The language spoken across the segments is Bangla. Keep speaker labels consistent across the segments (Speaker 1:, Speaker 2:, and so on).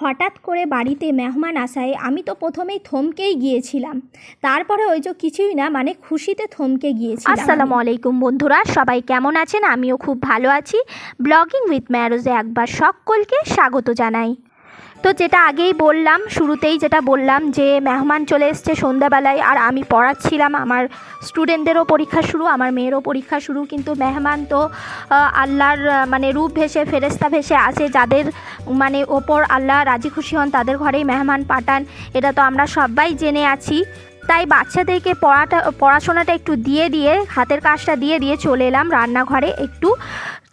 Speaker 1: হঠাৎ করে বাড়িতে মেহমান আসায় আমি তো প্রথমেই থমকেই গিয়েছিলাম। তারপরে ওই যে কিছুই না মানে খুশিতে থমকে গিয়েছিলাম।
Speaker 2: আসসালামু আলাইকুম বন্ধুরা, সবাই কেমন আছেন? আমিও খুব ভালো আছি। ব্লগিং উইথ ম্যারোজে একবার সকলকে স্বাগত জানাই। তো যেটা আগেই বললাম, শুরুতেই যেটা বললাম যে মেহমান চলে এসছে সন্ধ্যাবেলায় আর আমি পড়াচ্ছিলাম। আমার স্টুডেন্টদেরও পরীক্ষা শুরু, আমার মেয়েরও পরীক্ষা শুরু। কিন্তু মেহমান তো আল্লাহর মানে রূপ ভেসে ফেরেস্তা ভেসে আসে। যাদের মানে ওপর আল্লাহ রাজি খুশি হন, তাদের ঘরেই মেহমান পাঠান। এটা তো আমরা সবাই জেনে আছি। তাই বাচ্চাদেরকে পড়াটা, পড়াশোনাটা একটু দিয়ে দিয়ে, হাতের কাজটা দিয়ে দিয়ে চলে এলাম রান্নাঘরে একটু।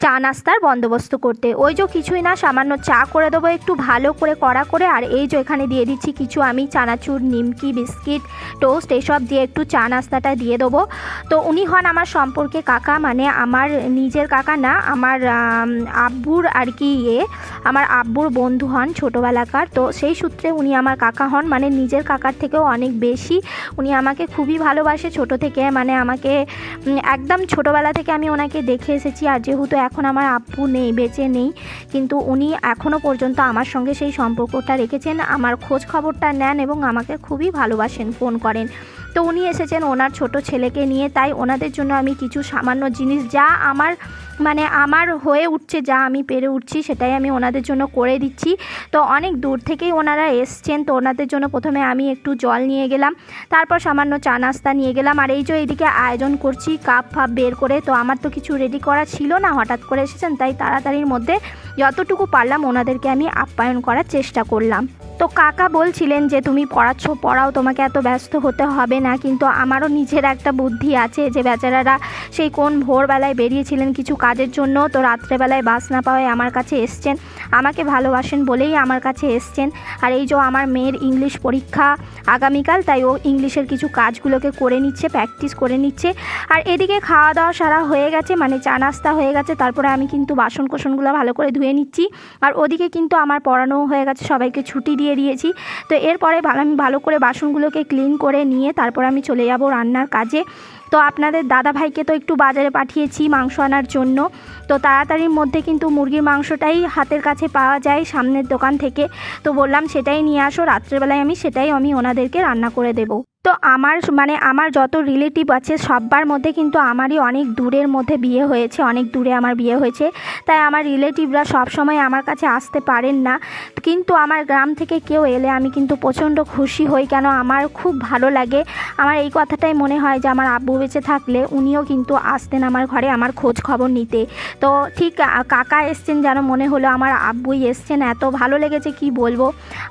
Speaker 2: চা নাস্তার বন্দোবস্ত করতে। ওই যে কিছুই না, সামান্য চা করে দেবো, একটু ভালো করে কড়া করে, আর এই যে এখানে দিয়ে দিচ্ছি কিছু আমি, চানাচুর, নিমকি, বিস্কিট, টোস্ট, এসব দিয়ে একটু চা নাস্তাটা দিয়ে দেবো। তো উনি হন আমার সম্পর্কে কাকা মানে আমার নিজের কাকা না, আমার আব্বুর আর কি ইয়ে আমার আব্বুর বন্ধু হন ছোটোবেলাকার। তো সেই সূত্রে উনি আমার কাকা হন মানে নিজের কাকার থেকেও অনেক বেশি। উনি আমাকে খুবই ভালোবাসে ছোট থেকে মানে আমাকে একদম ছোটোবেলা থেকে আমি ওনাকে দেখে এসেছি। আর যেহেতু এখন আমার আব্বু নেই, বেঁচে নেই। কিন্তু উনি এখনও পর্যন্ত আমার সঙ্গে সেই সম্পর্কটা রেখেছেন। আমার খোঁজ খবরটা নেন এবং আমাকে খুবই ভালোবাসেন, ফোন করেন। তো উনি এসেছেন ওনার ছোট ছেলেকে নিয়ে। তাই ওনাদের জন্য আমি কিছু সামান্য জিনিস যা আমার মানে আমার হয়ে উঠছে, যা আমি পেরে উঠছি, সেটাই আমি ওনাদের জন্য করে দিচ্ছি। তো অনেক দূর থেকেই ওনারা এসছেন, তো ওনাদের জন্য প্রথমে আমি একটু জল নিয়ে গেলাম, তারপর সামান্য চা নাস্তা নিয়ে গেলাম। আর এই যে এইদিকে আয়োজন করছি, কাপ ফাপ বের করে, তো আমার তো কিছু রেডি করা ছিল না, হঠাৎ করে এসেছেন, তাই তাড়াতাড়ির মধ্যে যতটুকু পারলাম ওনাদেরকে আমি আপ্যায়ন করার চেষ্টা করলাম। তো কাকা বলছিলেন যে তুমি পড়াচ্ছ, পড়াও, তোমাকে এত ব্যস্ত হতে হবে না, কিন্তু আমারও নিজের একটা বুদ্ধি আছে যে বেচারারা সেই কোন ভোরবেলায় বেরিয়েছিলেন কিছু কাজের জন্য, তো রাত্রেবেলায় বাস না পাওয়ায় আমার কাছে এসছেন। আমাকে ভালোবাসেন বলেই আমার কাছে এসছেন। আর এই যে আমার মেয়ের ইংলিশ পরীক্ষা আগামীকাল, তাই ও ইংলিশের কিছু কাজগুলোকে করে নিচ্ছে, প্র্যাকটিস করে নিচ্ছে। আর এদিকে খাওয়া দাওয়া সারা হয়ে গেছে মানে চা নাস্তা হয়ে গেছে, তারপরে আমি কিন্তু বাসন কোসনগুলো ভালো করে ধুয়ে নিচ্ছি। আর ওদিকে কিন্তু আমার পড়ানোও হয়ে গেছে, সবাইকে ছুটি দিয়ে দিয়েছি। তো এরপরে আমি ভালো করে বাসনগুলোকে ক্লিন করে নিয়ে তারপর আমি চলে যাব রান্নার কাজে। তো আপনাদের দাদা ভাইকে তো একটু বাজারে পাঠিয়েছি মাংস আনার জন্য। তো তাড়াতাড়ির মধ্যে কিন্তু মুরগির মাংসটাই হাতের কাছে পাওয়া যায় সামনের দোকান থেকে। তো বললাম সেটাই নিয়ে আসো, রাত্রেবেলায় আমি সেটাই আমি ওনাদেরকে রান্না করে দেবো। তো আমার মানে আমার যত রিলেটিভ আছে সব্বার মধ্যে কিন্তু আমারই অনেক দূরের মধ্যে বিয়ে হয়েছে, অনেক দূরে আমার বিয়ে হয়েছে। তাই আমার রিলেটিভরা সবসময় আমার কাছে আসতে পারেন না। কিন্তু আমার গ্রাম থেকে কেউ এলে আমি কিন্তু প্রচণ্ড খুশি হই, কেন আমার খুব ভালো লাগে। আমার এই কথাটাই মনে হয় যে আমার আব্বু বেঁচে থাকলে উনিও কিন্তু আসতেন আমার ঘরে আমার খোঁজ খবর নিতে। তো ঠিক কাকা এসছেন যেন মনে হলো আমার আব্বুই এসছেন, এত ভালো লেগেছে কি বলব?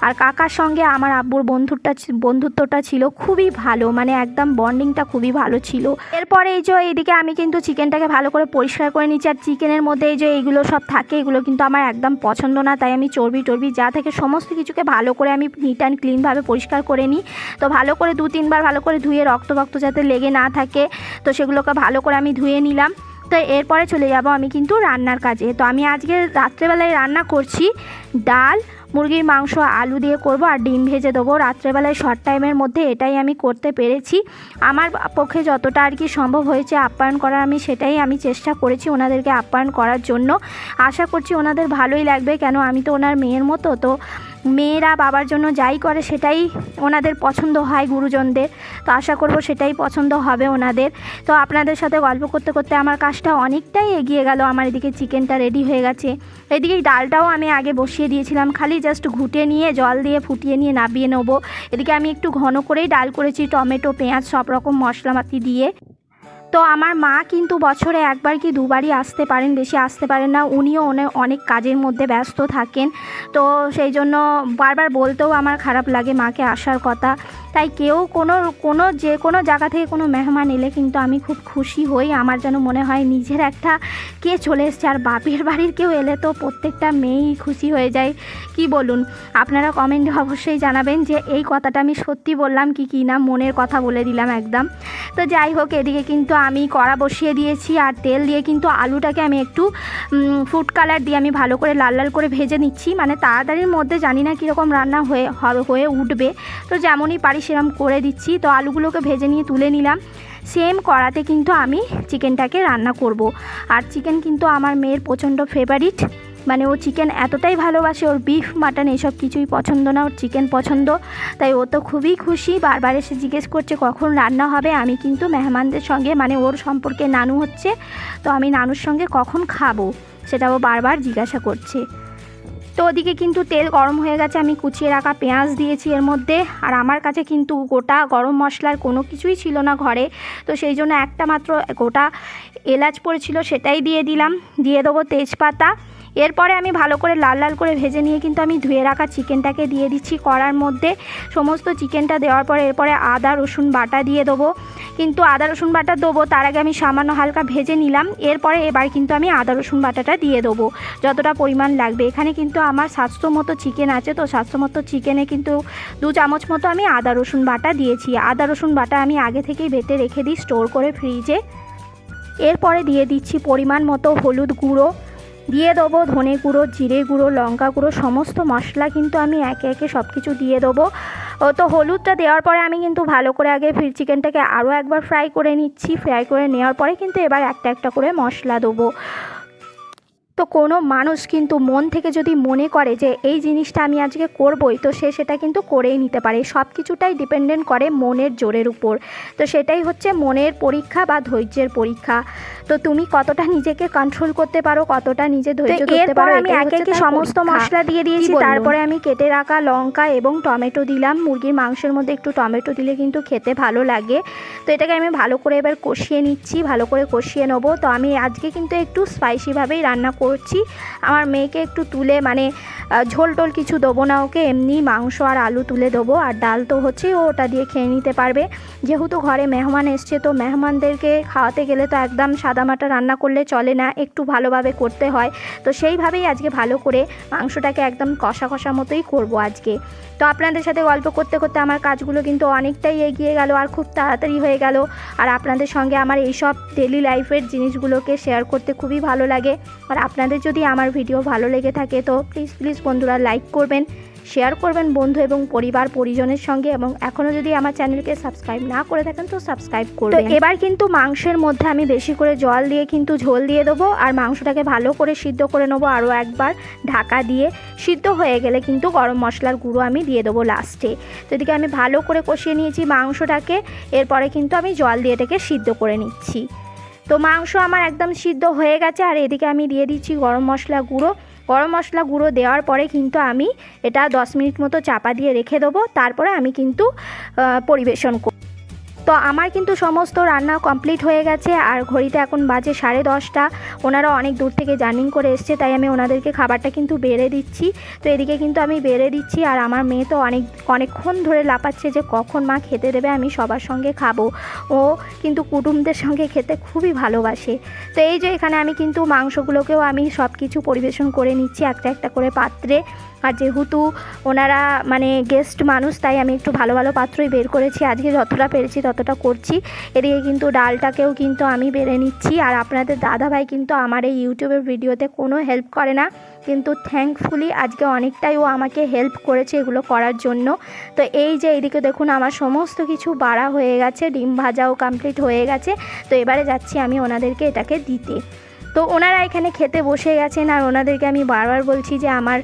Speaker 2: আর কাকার সঙ্গে আমার আব্বুর বন্ধুটা বন্ধুত্বটা ছিল খুবই ভালো মানে একদম বন্ডিংটা খুবই ভালো ছিল। এরপরে এই যে এইদিকে আমি কিন্তু চিকেনটাকে ভালো করে পরিষ্কার করে নিচ্ছি, আর চিকেনের মধ্যে এই যে এইগুলো সব থাকে, এগুলো কিন্তু আমার একদম পছন্দ না, তাই আমি চর্বি টর্বি যা থেকে সমস্ত কিছুকে ভালো করে আমি নিট অ্যান্ড ক্লিনভাবে পরিষ্কার করে নিই। তো ভালো করে দু, তিনবার ভালো করে ধুয়ে রক্ত রক্ত যাতে লেগে না থাকে, তো সেগুলোকে ভালো করে আমি ধুয়ে নিলাম। তো এরপরে চলে যাব আমি কিন্তু রান্নার কাজে। তো আমি আজকে রাত্রেবেলায় রান্না করছি ডাল মুরগির মাংস, আলু দিয়ে করব আর ডিম ভেজে দেবো। রাত্রেবেলায় শর্ট টাইমের মধ্যে এটাই আমি করতে পেরেছি। আমার পক্ষে যতটা আর কি সম্ভব হয়েছে আপ্যায়ন করার, আমি সেটাই আমি চেষ্টা করেছি ওনাদেরকে আপ্যায়ন করার জন্য। আশা করছি ওনাদের ভালোই লাগবে, কেন আমি তো ওনার মেয়ের মতো, তো মেয়েরা বাবার জন্য যাই করে সেটাই ওনাদের পছন্দ হয় গুরুজনদের। তো আশা করব সেটাই পছন্দ হবে ওনাদের। তো আপনাদের সাথে গল্প করতে করতে আমার কাজটা অনেকটাই এগিয়ে গেল। আমার এদিকে চিকেনটা রেডি হয়ে গেছে। এদিকে ডালটাও আমি আগে বসিয়ে দিয়েছিলাম। খালি জাস্ট ঘুটে নিয়ে, জল দিয়ে ফুটিয়ে নিয়ে নাবিয়ে নেব। এদিকে আমি একটু ঘন করেই ডাল করেছি। টমেটো, পেঁয়াজ সব রকম মশলাপাতি দিয়ে। তো আমার মা কিন্তু বছরে একবার কি দুবারই আসতে পারেন, বেশি আসতে পারেন না। উনিও অনেক কাজের মধ্যে ব্যস্ত থাকেন। তো সেই জন্য বারবার বলতেও আমার খারাপ লাগে মাকে আসার কথা। তাই কেউ কোনো কোনো যে কোনো জায়গা থেকে কোনো মেহমান এলে কিন্তু আমি খুব খুশি হই। আমার যেন মনে হয় নিজের একটা কে চলে এসছে। আর বাপের বাড়ির কেউ এলে তো প্রত্যেকটা মেয়েই খুশি হয়ে যায়। কি বলুন? আপনারা কমেন্টে অবশ্যই জানাবেন যে এই কথাটা আমি সত্যি বললাম কি কি না? মনের কথা বলে দিলাম একদম। তো যাই হোক, এদিকে কিন্তু আমি কড়া বসিয়ে দিয়েছি আর তেল দিয়ে কিন্তু আলুটাকে আমি একটু ফুড কালার দিয়ে আমি ভালো করে লাল লাল করে ভেজে নিচ্ছি। মানে তাড়াতাড়ির মধ্যে জানি না কীরকম রান্না হয়ে, হবে, হয়ে উঠবে। তো যেমনই পারি সেরকম করে দিচ্ছি। তো আলুগুলোকে ভেজে নিয়ে তুলে নিলাম। সেম কড়াতে কিন্তু আমি চিকেনটাকে রান্না করব। আর চিকেন কিন্তু আমার মেয়ের প্রচণ্ড ফেভারিট মানে ও চিকেন এতটাই ভালোবাসে, ওর বিফ মাটন এসব কিছুই পছন্দ না, ওর চিকেন পছন্দ। তাই ও তো খুবই খুশি। বারবার এসে জিজ্ঞেস করছে কখন রান্না হবে। আমি কিন্তু মেহমানদের সঙ্গে মানে ওর সম্পর্কে নানু হচ্ছে, তো আমি নানুর সঙ্গে কখন খাব, সেটা ও বারবার জিজ্ঞাসা করছে। তো ওদিকে কিন্তু তেল গরম হয়ে গেছে, আমি কুচিয়ে রাখা পেঁয়াজ দিয়েছি এর মধ্যে। আর আমার কাছে কিন্তু গোটা গরম মশলার কোনো কিছুই ছিল না ঘরে। তো সেই জন্য একটা মাত্র গোটা এলাচ পড়েছিল, সেটাই দিয়ে দিলাম। দিয়ে দেবো তেজপাতা। এরপরে আমি ভালো করে লাল লাল করে ভেজে নিয়ে কিন্তু আমি ধুয়ে রাখা চিকেনটাকে দিয়ে দিচ্ছি কড়ার মধ্যে। সমস্ত চিকেনটা দেওয়ার পরে এরপরে আদা, রসুন বাটা দিয়ে দেবো। কিন্তু আদা, রসুন বাটা দেবো, তার আগে আমি সামান্য হালকা ভেজে নিলাম। এরপরে এবার কিন্তু আমি আদা, রসুন বাটাটা দিয়ে দেবো, যতটা পরিমাণ লাগবে। এখানে কিন্তু আমার সাতশো মতো চিকেন আছে, তো সাতশো মতো চিকেনে কিন্তু দু চামচ মতো আমি আদা, রসুন বাটা দিয়েছি। আদা, রসুন বাটা আমি আগে থেকেই বেটে রেখে দিই স্টোর করে ফ্রিজে। এরপরে দিয়ে দিচ্ছি পরিমাণ মতো হলুদ গুঁড়ো। দিয়ে দেবো ধনে গুঁড়ো, জিরে গুঁড়ো, লঙ্কা গুঁড়ো, সমস্ত মশলা কিন্তু আমি একে একে সব কিছু দিয়ে দেবো। তো হলুদটা দেওয়ার পরে আমি কিন্তু ভালো করে আগে ফির চিকেনটাকে আরও একবার ফ্রাই করে নিচ্ছি। ফ্রাই করে নেওয়ার পরে কিন্তু এবার একটা একটা করে মশলা দেবো। কোনো মানুষ কিন্তু মন থেকে যদি মনে করে যে এই জিনিসটা আমি আজকে করবই তো সে সেটা কিন্তু করেই নিতে পারে। সব কিছুটাই ডিপেন্ডেন্ট করে মনের জোরের উপর। তো সেটাই হচ্ছে মনের পরীক্ষা বা ধৈর্যের পরীক্ষা। তো তুমি কতটা নিজেকে কন্ট্রোল করতে পারো কতটা নিজে ধৈর্য ধরতে পারো আমি একে একে সমস্ত মশলা দিয়ে দিয়েছি তারপরে আমি কেটে রাখা লঙ্কা এবং টমেটো দিলাম। মুরগির মাংসের মধ্যে একটু টমেটো দিলে কিন্তু খেতে ভালো লাগে। তো এটাকে আমি ভালো করে এবার কষিয়ে নিচ্ছি ভালো করে কষিয়ে নেব। তো আমি আজকে কিন্তু একটু স্পাইসিভাবেই রান্না করছি। আমার মেয়েকে একটু তুলে মানে ঝোল টোল কিছু দেবো না ওকে, এমনি মাংস আর আলু তুলে দেবো। আর ডাল তো হচ্ছে, ও ওটা দিয়ে খেয়ে নিতে পারবে। যেহেতু ঘরে মেহমান এসছে, তো মেহমানদেরকে খাওয়াতে গেলে তো একদম সাদামাটা রান্না করলে চলে না, একটু ভালোভাবে করতে হয়। তো সেইভাবেই আজকে ভালো করে মাংসটাকে একদম কষা কষা মতোই করব আজকে। তো আপনাদের সাথে গল্প করতে করতে আমার কাজগুলো কিন্তু অনেকটাই এগিয়ে গেল আর খুব তাড়াতাড়ি হয়ে গেল। আর আপনাদের সঙ্গে আমার এইসব ডেলি লাইফের জিনিসগুলোকে শেয়ার করতে খুবই ভালো লাগে। আর আপনাদের যদি আমার ভিডিও ভালো লেগে থাকে তো প্লিজ প্লিজ বন্ধুরা লাইক করবেন শেয়ার করবেন বন্ধু এবং পরিবার পরিজনের সঙ্গে এবং এখনও যদি আমার চ্যানেলকে সাবস্ক্রাইব না করে থাকেন তো সাবস্ক্রাইব করবেন। এবার কিন্তু মাংসের মধ্যে আমি বেশি করে জল দিয়ে কিন্তু ঝোল দিয়ে দেবো আর মাংসটাকে ভালো করে সিদ্ধ করে নেব আরও একবার ঢাকা দিয়ে। সিদ্ধ হয়ে গেলে কিন্তু গরম মশলার গুঁড়ো আমি দিয়ে দেবো লাস্টে তো এদিকে আমি ভালো করে কষিয়ে নিয়েছি মাংসটাকে এরপরে কিন্তু আমি জল দিয়ে এটাকে সিদ্ধ করে নিচ্ছি। তো মাংস আমার একদম সিদ্ধ হয়ে গেছে, আর এদিকে আমি দিয়ে দিচ্ছি গরম মশলা গুঁড়ো। গরম মশলা গুঁড়ো দেওয়ার পরে কিন্তু আমি এটা দশ মিনিট মতো চাপা দিয়ে রেখে দেবো, তারপরে আমি কিন্তু পরিবেশন করব। তো আমার কিন্তু সমস্ত রান্না কমপ্লিট হয়ে গেছে আর ঘড়িতে এখন বাজে সাড়ে দশটা। ওনারা অনেক দূর থেকে জার্নিং করে এসছে, তাই আমি ওনাদেরকে খাবারটা কিন্তু বেড়ে দিচ্ছি। তো এদিকে কিন্তু আমি বেড়ে দিচ্ছি আর আমার মেয়ে তো অনেক, অনেকক্ষণ ধরে লাপাচ্ছে যে কখন মা খেতে দেবে আমি সবার সঙ্গে খাব। ও কিন্তু কুটুমদের সঙ্গে খেতে খুবই ভালোবাসে। তো এই যে এখানে আমি কিন্তু মাংসগুলোকেও আমি সব কিছু পরিবেশন করে নিচ্ছি একটা একটা করে পাত্রে। আর যেহেতু ওনারা মানে গেস্ট মানুষ, তাই আমি একটু ভালো ভালো পাত্রই বের করেছি। আজকে যতটা পেরেছি ততটা করছি। এদিকে কিন্তু ডালটাকেও কিন্তু আমি বেড়ে নিচ্ছি। আর আপনাদের দাদাভাই কিন্তু আমার এই ইউটিউবের ভিডিওতে কোনো হেল্প করে না। কিন্তু থ্যাঙ্কফুলি আজকে অনেকটাই ও আমাকে হেল্প করেছে এগুলো করার জন্য। তো এই যে এইদিকে দেখুন আমার সমস্ত কিছু বাড়া হয়ে গেছে, ডিম ভাজাও কমপ্লিট হয়ে গেছে। তো এবারে যাচ্ছি আমি ওনাদেরকে এটাকে দিতে। তো ওনারা এখানে খেতে বসে গেছেন আর ওনাদেরকে আমি বারবার বলছি যে আমার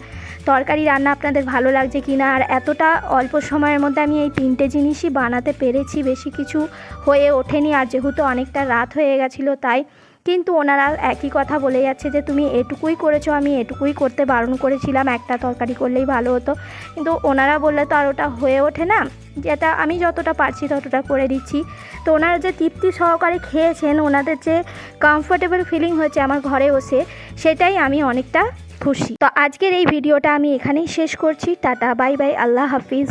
Speaker 2: তরকারি রান্না আপনাদের ভালো লাগছে কি না? আর এতটা অল্প সময়ের মধ্যে আমি এই তিনটে জিনিসই বানাতে পেরেছি, বেশি কিছু হয়ে ওঠেনি। আর যেহেতু অনেকটা রাত হয়ে গেছিল, তাই কিন্তু ওনারা একই কথা বলে যাচ্ছে যে, তুমি এটুকুই করেছ, আমি এটুকুই করতে বারণ করেছিলাম। একটা তরকারি করলেই ভালো হতো। কিন্তু ওনারা বললে তো আর ওটা হয়ে ওঠে না। যেটা আমি যতটা পারছি ততটা করে দিচ্ছি। তো ওনারা যে তৃপ্তি সহকারে খেয়েছেন, ওনাদের যে কমফোর্টেবল ফিলিং হয়েছে আমার ঘরে বসে সেটাই আমি অনেকটা খুশি। তো আজকের এই ভিডিওটা আমি এখানেই শেষ করছি। টাটা বাই বাই আল্লাহ হাফিজ।